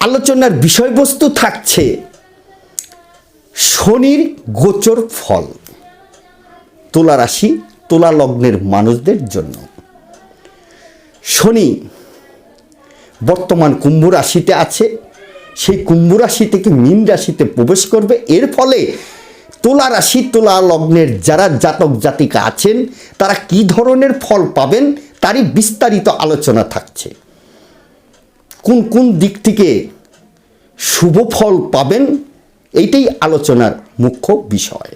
আলোচনার বিষয়বস্তু থাকছে শনির গোচর ফল, তুলা রাশি, তুলা লগ্নের মানুষদের জন্য। শনি বর্তমান কুম্ভ রাশিতে আছে, সেই কুম্ভ রাশি থেকে মীন রাশিতে প্রবেশ করবে। এর ফলে তুলা রাশি, তুলা লগ্নের যারা জাতক জাতিকা আছেন, তারা কি ধরনের ফল পাবেন, তারই বিস্তারিত আলোচনা থাকছে। কোন কোন দিক থেকে শুভ ফল পাবেন, এইটাই আলোচনার মুখ্য বিষয়।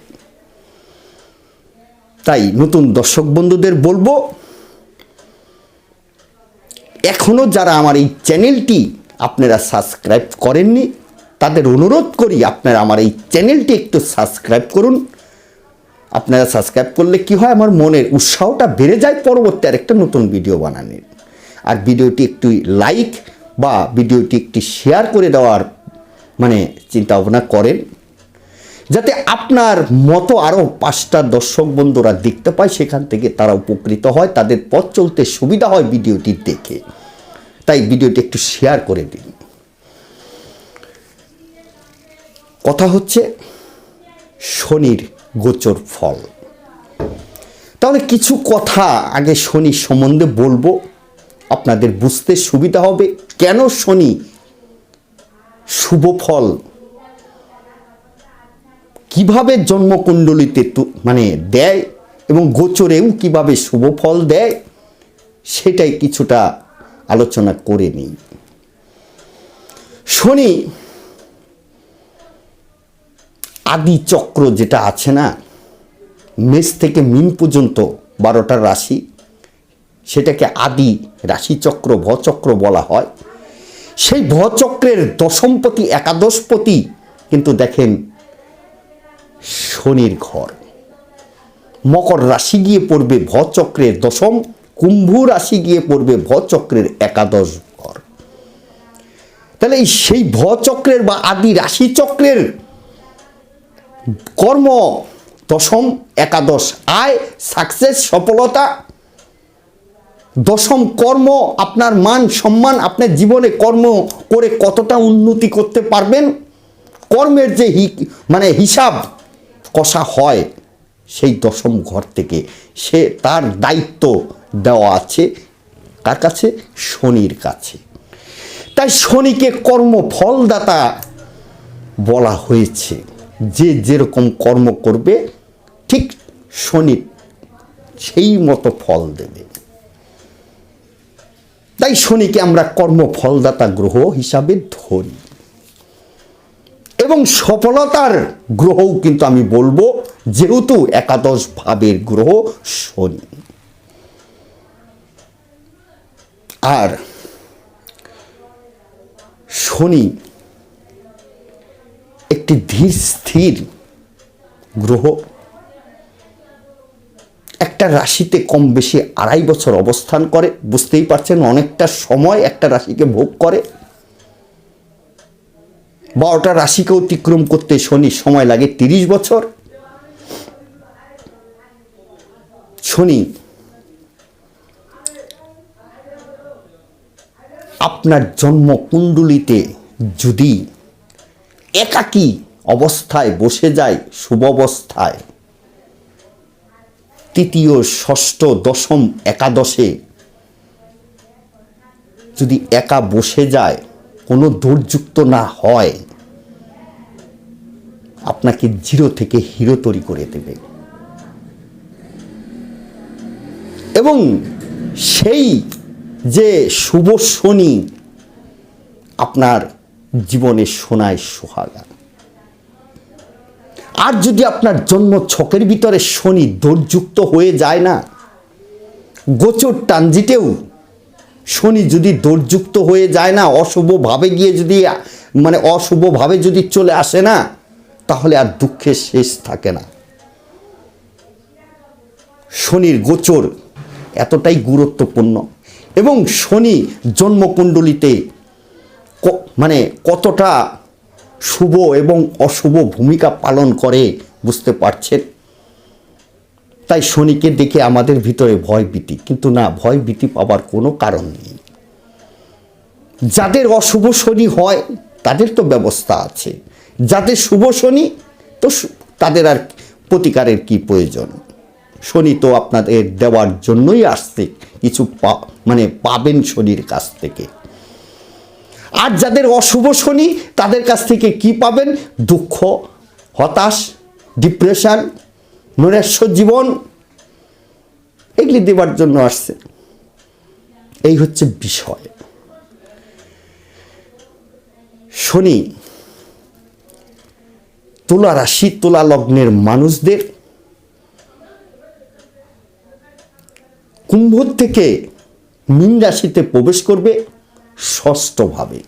তাই নতুন দর্শক বন্ধুদের বলব এখনও যারা আমার এই চ্যানেলটি আপনারা সাবস্ক্রাইব করেননি, তাদের অনুরোধ করি আপনারা আমার এই চ্যানেলটি একটু সাবস্ক্রাইব করুন। আপনারা সাবস্ক্রাইব করলে কি হয়, আমার মনের উৎসাহটা বেড়ে যায়, পরবর্তী আরেকটা নতুন ভিডিও বানানোর। আর ভিডিওটি একটু লাইক বা ভিডিওটি একটি শেয়ার করে দেওয়ার মানে চিন্তা ভাবনা করেন, যাতে আপনার মতো আরও পাঁচটা দর্শক বন্ধুরা দেখতে পায়, সেখান থেকে তারা উপকৃত হয়, তাদের পথ চলতে সুবিধা হয় ভিডিওটি দেখে। তাই ভিডিওটি একটু শেয়ার করে দিন। কথা হচ্ছে, শনির গোচর ফল। তাহলে কিছু কথা আগে শনি সম্বন্ধে বলব। আপনাদের বুঝতে সুবিধা হবে কেন শনি শুভ ফল? কীভাবে জন্মকুণ্ডলিতে মানে দেয় এবং গোচরেও কীভাবে শুভ ফল দেয়, সেটাই কিছুটা আলোচনা করে নিই। শনি আদি চক্র যেটা আছে না, মেষ থেকে মিন পর্যন্ত বারোটা রাশি সেটাকে আদি রাশিচক্র, ভচক্র বলা হয়। সেই ভচক্রের দশমপতি, একাদশপতি কিন্তু দেখেন শনির ঘর। মকর রাশি গিয়ে পড়বে ভচক্রের দশম, কুম্ভ রাশি গিয়ে পড়বে ভচক্রের একাদশ ঘর। তাহলে এই সেই ভচক্রের বা আদি রাশিচক্রের কর্ম দশম, একাদশ আয়, সাকসেস, সফলতা দশম কর্ম, আপনার মান, সম্মান, আপনার জীবনে কর্ম করে কতটা উন্নতি করতে পারবেন? কর্মের যে হি মানে হিসাব কষা হয় সেই দশম ঘর থেকে। সে তার দায়িত্ব দেওয়া আছে কার কাছে? শনির কাছে। তাই শনিকে কর্মফলদাতা বলা হয়েছে। যে যেরকম কর্ম করবে, ঠিক শনি সেই মতো ফল দেবে। তাই শনিকে আমরা কর্মফলদাতা গ্রহ হিসাবে ধরি। এবং সফলতার গ্রহও কিন্তু আমি বলব, যেহেতু একাদশ ভাবের গ্রহ শনি। আর শনি একটি ধীর, স্থির গ্রহ। একটা রাশিতে কম বেশি আড়াই বছর অবস্থান করে, বুঝতেই পারছেন অনেকটা সময় একটা রাশিকে ভোগ করে। বারোটা রাশিকে অতিক্রম করতে শনি সময় লাগে তিরিশ বছর। শনি, আপনার জন্মকুণ্ডলিতে যদি একাকী অবস্থায় বসে যায়, শুভ অবস্থায় তৃতীয়, ষষ্ঠ, দশম, একাদশে যদি একা বসে যায়, কোনো দূরযুক্ত না হয়, আপনাকে জিরো থেকে হিরো তৈরি করে দেবে। এবং সেই যে শুভ শনি আপনার জীবনে সোনায় সোহাগা। আর যদি আপনার জন্ম ছকের ভিতরে শনি দোরযুক্ত হয়ে যায় না, গোচর ট্রানজিটেও শনি যদি দোরযুক্ত হয়ে যায় না, অশুভভাবে গিয়ে যদি মানে অশুভভাবে যদি চলে আসে না, তাহলে আর দুঃখের শেষ থাকে না। শনির গোচর এতটাই গুরুত্বপূর্ণ এবং শনি জন্মকুণ্ডলিতে মানে কতটা শুভ এবং অশুভ ভূমিকা পালন করে, বুঝতে পারছেন? তাই শনিকে দেখে আমাদের ভিতরে ভয় ভীতি, কিন্তু না, ভয় ভীতি পাবার কোনো কারণ নেই। যাদের অশুভ শনি হয়, তাদের তো ব্যবস্থা আছে। যাদের শুভ শনি, তো তাদের আর প্রতিকারের কি প্রয়োজন? শনি তো আপনাদের দেওয়ার জন্যই আসছে, কিছু পা- মানে পাবেন শনির কাছ থেকে। আর যাদের অশুভ শনি, তাদের কাছ থেকে কি পাবেন? দুঃখ, হতাশ ডিপ্রেশন নৈরাশ্য জীবন, এগুলি দেবার জন্য আসছে। এই হচ্ছে বিষয়। শনি, তুলা রাশি, তুলা লগ্নের মানুষদের কুম্ভ থেকে মীন রাশিতে প্রবেশ করবে। ষষ্ঠভাবে।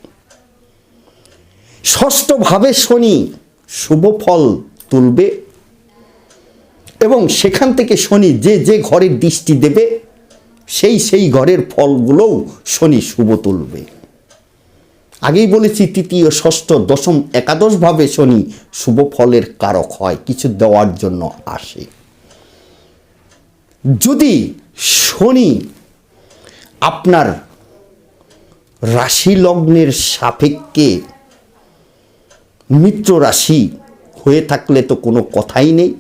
ষষ্ঠভাবে শনি শুভ ফল তুলবে এবং সেখান থেকে শনি যে যে ঘরের দৃষ্টি দেবে, সেই সেই ঘরের ফলগুলোও শনি শুভ তুলবে। আগেই বলেছি, তৃতীয়, ষষ্ঠ, দশম, একাদশভাবে শনি শুভ ফলের কারক হয়, কিছু দেওয়ার জন্য আসে। যদি শনি আপনার রাশি লগ্নের সাপেক্ষে মিত্র রাশি হয়ে থাকলে তো কোনো কথাই নেই।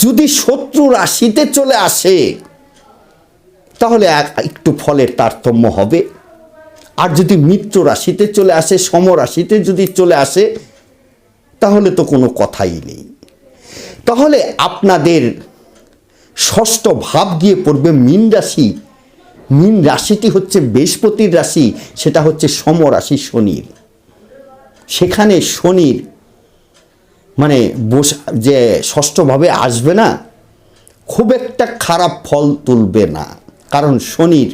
যদি শত্রু রাশিতে চলে আসে, তাহলে এক- একটু ফলের তারতম্য হবে। আর যদি মিত্র রাশিতে চলে আসে সমরাশিতে যদি চলে আসে, তাহলে তো কোনো কথাই নেই। তাহলে আপনাদের ষষ্ঠ ভাব গিয়ে পড়বে মীন রাশি। মীন রাশিটি হচ্ছে বৃহস্পতির রাশি, সেটা হচ্ছে সমরাশি শনির। সেখানে শনির মানে বস, যে ষষ্ঠভাবে আসবে না, খুব একটা খারাপ ফল তুলবে না। কারণ শনির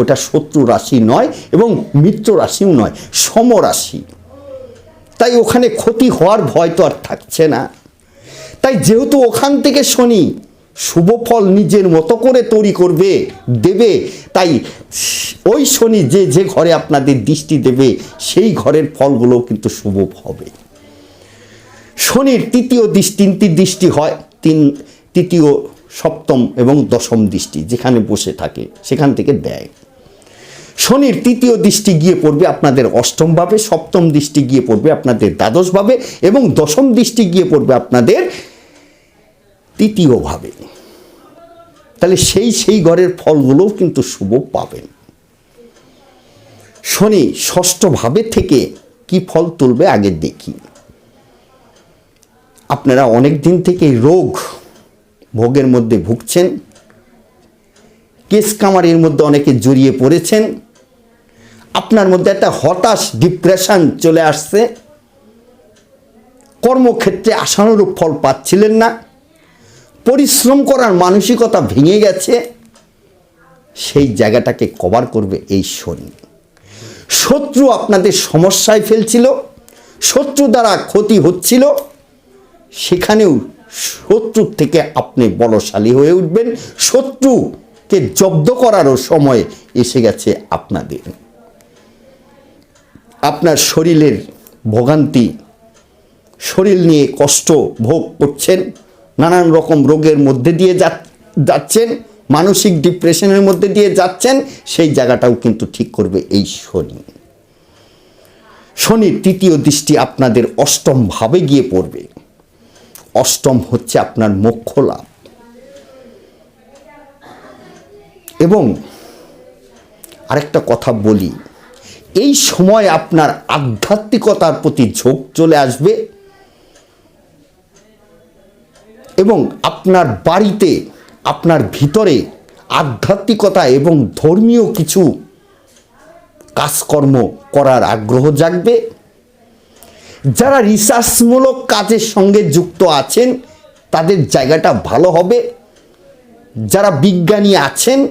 ওটা শত্রু রাশি নয় এবং মিত্র রাশিও নয় সমরাশি তাই ওখানে ক্ষতি হওয়ার ভয় তো আর থাকছে না। তাই যেহেতু ওখান থেকে শনি শুভ ফল নিজের মতো করে তৈরি করবে, দেবে। তাই ওই শনি যে যে ঘরে আপনাদের দৃষ্টি দেবে, সেই ঘরের ফলগুলো কিন্তু শুভ হবে। শনির তৃতীয় দৃষ্টি, তিনটি দৃষ্টি হয়। তিন, তৃতীয়, সপ্তম এবং দশম দৃষ্টি, যেখানে বসে থাকে, সেখান থেকে দেয়। শনির তৃতীয় দৃষ্টি গিয়ে পড়বে আপনাদের অষ্টমভাবে সপ্তম দৃষ্টি গিয়ে পড়বে আপনাদের দ্বাদশভাবে এবং দশম দৃষ্টি গিয়ে পড়বে আপনাদের তৃতীয়ভাবে, তাহলে সেই সেই ঘরের ফলগুলোও কিন্তু শুভ পাবেন। শনি ষষ্ঠভাবে থেকে কি ফল তুলবে আগে দেখি। আপনারা অনেক দিন থেকে রোগ, ভোগের মধ্যে ভুগছেন, কেস কামারির মধ্যে অনেকে জড়িয়ে পড়েছেন, আপনার মধ্যে একটা হতাশ, ডিপ্রেশন চলে আসছে, কর্মক্ষেত্রে আশানুরূপ ফল পাচ্ছিলেন না পরিশ্রম করার মানসিকতা ভেঙে গেছে, সেই জায়গাটাকে কভার করবে এই শনি। শত্রু আপনাদের সমস্যায় ফেলছিল, শত্রু দ্বারা ক্ষতি হচ্ছিল, সেখানেও শত্রুর থেকে আপনি বলশালী হয়ে উঠবেন, শত্রুকে জব্দ করারও সময় এসে গেছে আপনাদের। আপনার শরীরের ভোগান্তি, শরীর নিয়ে কষ্ট ভোগ করছেন নানান রকম রোগের মধ্যে দিয়ে যাচ্ছেন, মানসিক ডিপ্রেশনের মধ্যে দিয়ে যাচ্ছেন, সেই জায়গাটাও কিন্তু ঠিক করবে এই শনি। শনির তৃতীয় দৃষ্টি আপনাদের অষ্টম ভাবে গিয়ে পড়বে। অষ্টম হচ্ছে আপনার মোক্ষ লাভ এবং আরেকটা কথা বলি, এই সময় আপনার আধ্যাত্মিকতার প্রতি ঝোঁক চলে আসবে এবং আপনার বাড়িতে, আপনার ভিতরে আধ্যাত্মিকতা এবং ধর্মীয় কিছু কাজকর্ম করার আগ্রহ জাগবে। যারা রিসার্চমূলক কাজের সঙ্গে যুক্ত আছেন, তাদের জায়গাটা ভালো হবে। যারা বিজ্ঞানী আছেন,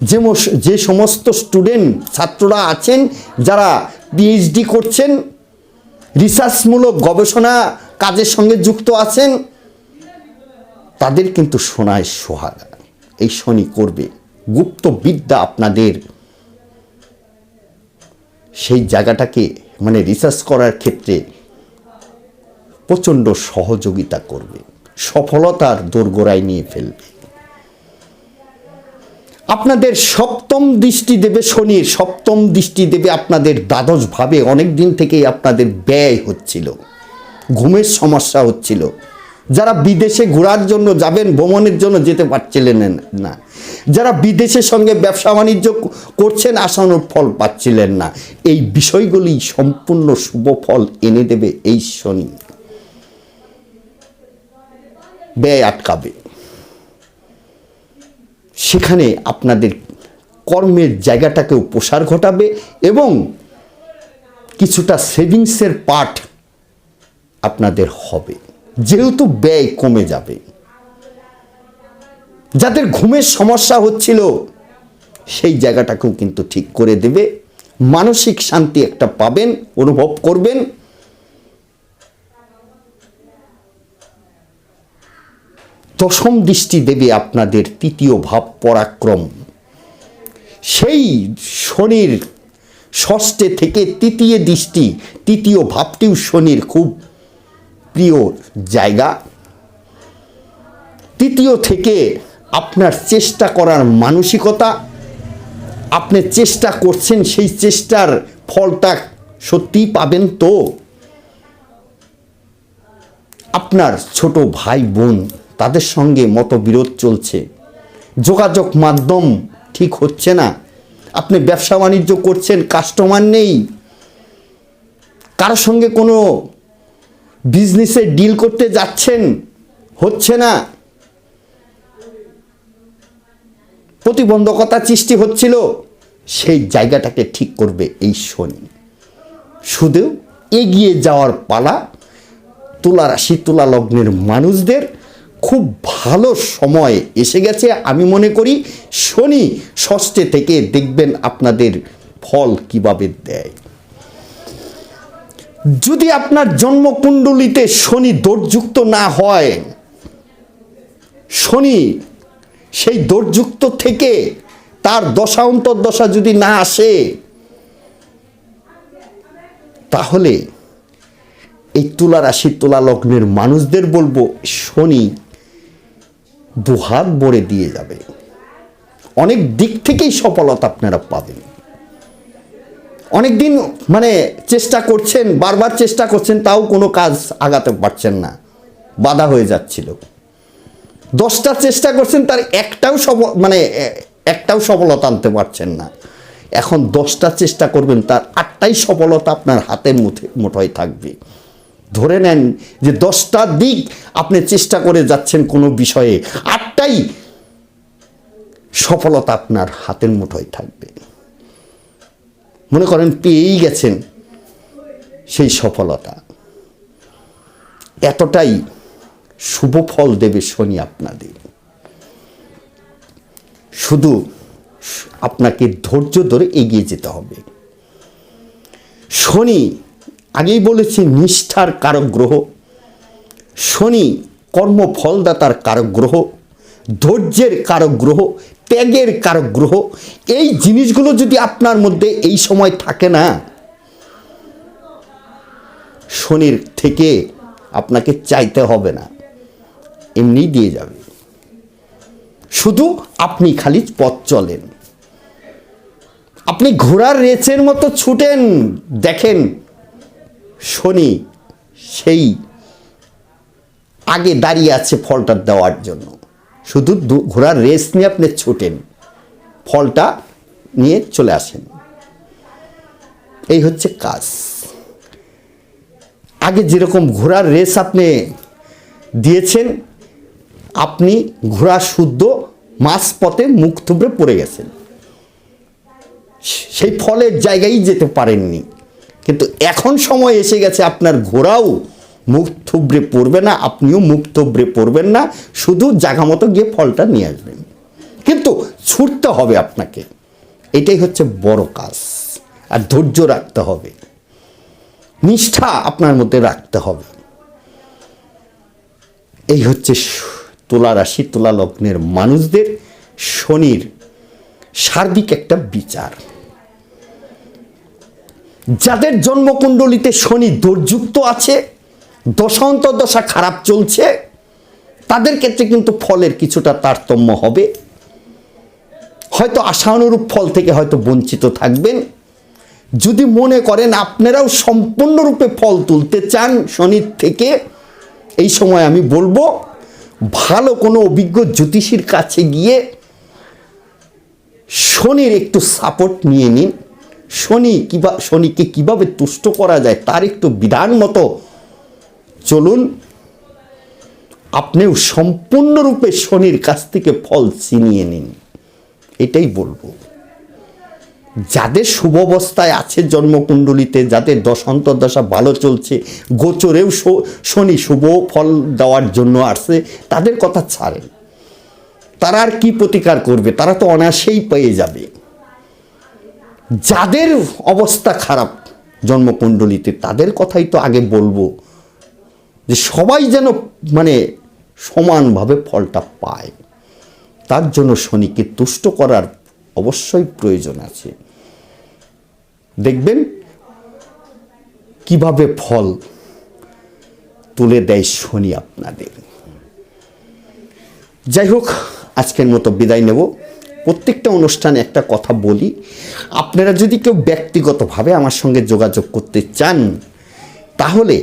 যে যে সমস্ত স্টুডেন্ট, ছাত্ররা আছেন, যারা পিএইচডি করছেন, রিসার্চমূলক গবেষণা কাজের সঙ্গে যুক্ত আছেন তাদের কিন্তু সোনায় সোহাগা। এই শনি করবে। গুপ্ত বিদ্যা আপনাদের সেই জায়গাটাকে মানে রিসার্চ করার ক্ষেত্রে প্রচণ্ড সহযোগিতা করবে। সফলতার দোরগোড়ায় নিয়ে ফেলবে। আপনাদের সপ্তম দৃষ্টি দেবে শনির, সপ্তম দৃষ্টি দেবে আপনাদের দ্বাদশ ভাবে অনেক দিন থেকেই আপনাদের ব্যয় হচ্ছিল। ঘুমের সমস্যা হচ্ছিল। যারা বিদেশে ঘোরার জন্য যাবেন, ভ্রমণের জন্য যেতে পারছিলেন না। যারা বিদেশের সঙ্গে ব্যবসা বাণিজ্য করছেন, আসানোর ফল পাচ্ছিলেন না। এই বিষয়গুলি সম্পূর্ণ শুভ ফল এনে দেবে এই শনি। ব্যয় আটকাবে। সেখানে আপনাদের কর্মের জায়গাটাকেও প্রসার ঘটাবে এবং কিছুটা সেভিংসের পার্ট আপনাদের হবে। যেহেতু ব্যয় কমে যাবে। যাদের ঘুমের সমস্যা হচ্ছিল, সেই জায়গাটাকেও কিন্তু ঠিক করে দেবে। মানসিক শান্তি একটা পাবেন, অনুভব করবেন। দশম দৃষ্টি দেবে আপনাদের তৃতীয় ভাব, পরাক্রম। সেই শনির ষষ্ঠে থেকে তৃতীয় দৃষ্টি, তৃতীয় ভাবটিও শনির খুব প্রিয় জায়গা। তৃতীয় থেকে আপনার চেষ্টা করার মানসিকতা। আপনি চেষ্টা করছেন, সেই চেষ্টার ফলটা সত্যিই পাবেন তো। আপনার ছোট ভাই, বোন, তাদের সঙ্গে মতবিরোধ চলছে। যোগাযোগ মাধ্যম ঠিক হচ্ছে না। আপনি ব্যবসা বাণিজ্য করছেন, কাস্টমার নেই। কারোর সঙ্গে কোনো বিজনেসে ডিল করতে যাচ্ছেন, হচ্ছে না। প্রতিবন্ধকতা সৃষ্টি হচ্ছিল, সেই জায়গাটাকে ঠিক করবে এই শনি। শুধু এগিয়ে যাওয়ার পালা তুলা রাশি তুলা লগ্নের মানুষদের খুব ভালো সময় এসে গেছে। আমি মনে করি শনি ষষ্ঠে থেকে দেখবেন আপনাদের ফল কীভাবে দেয়। যদি আপনার জন্মকুণ্ডলিতে শনি দোষযুক্ত না হয়, শনি সেই দোষযুক্ত থেকে তার দশা অন্তর্দশা যদি না আসে, তাহলে এই তুলা রাশি তুলা লগ্নের মানুষদের বলব, শনি দুহাত ভরে দিয়ে যাবে। অনেক দিক থেকেই সফলতা আপনারা পাবেন। অনেক দিন মানে চেষ্টা করছেন, বারবার চেষ্টা করছেন, তাও কোনো কাজ আগাতে পারছেন না। বাধা হয়ে যাচ্ছিল। দশটা চেষ্টা করছেন, তার একটাও সফল মানে একটাও সফলতা আনতে পারছেন না। এখন দশটা চেষ্টা করবেন, তার আটটাই সফলতা আপনার হাতের মুঠে, মুঠোয় থাকবে। ধরে নেন যে দশটা দিক আপনি চেষ্টা করে যাচ্ছেন কোনো বিষয়ে, আটটাই সফলতা আপনার হাতের মুঠোয় থাকবে। মনে করেন পেয়েই গেছেন সেই সফলতা। এতটাই শুভ ফল দেবে শনি আপনাদের। শুধু আপনাকে ধৈর্য ধরে এগিয়ে যেতে হবে। শনি, আগেই বলেছি, নিষ্ঠার কারক গ্রহ। শনি কর্মফলদাতার কারক গ্রহ, ধৈর্যের কারক গ্রহ ত্যাগের কারক গ্রহ, এই জিনিসগুলো যদি আপনার মধ্যে এই সময় থাকে না, শনির থেকে আপনাকে চাইতে হবে না। এমনি দিয়ে যাবে। শুধু আপনি খালি পথ চলেন। আপনি ঘোড়ার রেচের মতো ছুটেন, দেখেন শনি সেই আগে দাঁড়িয়ে আছে ফলটা দেওয়ার জন্য। শুধু ঘোড়ার রেস নিয়ে আপনি ছুটেন, ফলটা নিয়ে চলে আসেন। এই হচ্ছে কাজ। আগে যেরকম ঘোড়ার রেস আপনি দিয়েছেন, আপনি ঘোড়া শুদ্ধ মাছ পথে মুখ থুবড়ে পড়ে গেছেন। সেই ফলের জায়গায় যেতে পারেননি। কিন্তু এখন সময় এসে গেছে আপনার ঘোড়াও মুখ থুবড়ে পড়বে না, আপনিও মুখ থুবড়ে পড়বেন না, শুধু জায়গা মতো গিয়ে ফলটা নিয়ে আসবেন। কিন্তু ছুটতে হবে আপনাকে। এটাই হচ্ছে বড় কাজ, আর ধৈর্য রাখতে হবে। নিষ্ঠা আপনার মধ্যে রাখতে হবে। এই হচ্ছে তুলা রাশি, তুলা লগ্নের মানুষদের শনির সার্বিক একটা বিচার। যাদের জন্মকুণ্ডলিতে শনি দুর্যুক্ত আছে দশা খারাপ চলছে, তাদের ক্ষেত্রে কিন্তু ফলের কিছুটা তারতম্য হবে। হয়তো আশানুরূপ ফল থেকে হয়তো বঞ্চিত থাকবেন। যদি মনে করেন আপনারাও সম্পূর্ণরূপে ফল তুলতে চান শনির থেকে, এই সময় আমি বলব, ভালো কোনো অভিজ্ঞ জ্যোতিষীর কাছে গিয়ে শনির একটু সাপোর্ট নিয়ে নিন। শনি কিবা, শনিকে কীভাবে তুষ্ট করা যায়, তার একটু বিধান মতো চলুন, আপনিও সম্পূর্ণরূপে শনির কাছ থেকে ফল ছিনিয়ে নিন। এটাই বলব। যাদের শুভ অবস্থায় আছে জন্মকুণ্ডলিতে, যাদের দশা ভালো চলছে, গোচরেও শনি শুভ ফল দেওয়ার জন্য আসছে, তাদের কথা ছাড়েন। তারা আর কি প্রতিকার করবে? তারা তো অনায়াসেই পেয়ে যাবে। যাদের অবস্থা খারাপ জন্মকুণ্ডলিতে, তাদের কথাই তো আগে বলব। যে সবাই যেন মানে সমানভাবে ফলটা পায়। তার জন্য শনিকে তুষ্ট করার অবশ্যই প্রয়োজন আছে। দেখবেন কীভাবে ফল তুলে দেয় শনি আপনাদের। যাই হোক, আজকের মতো বিদায় নেব। প্রত্যেকটা অনুষ্ঠানে একটা কথা বলি। আপনারা যদি কেউ ব্যক্তিগতভাবে আমার সঙ্গে যোগাযোগ করতে চান, তাহলে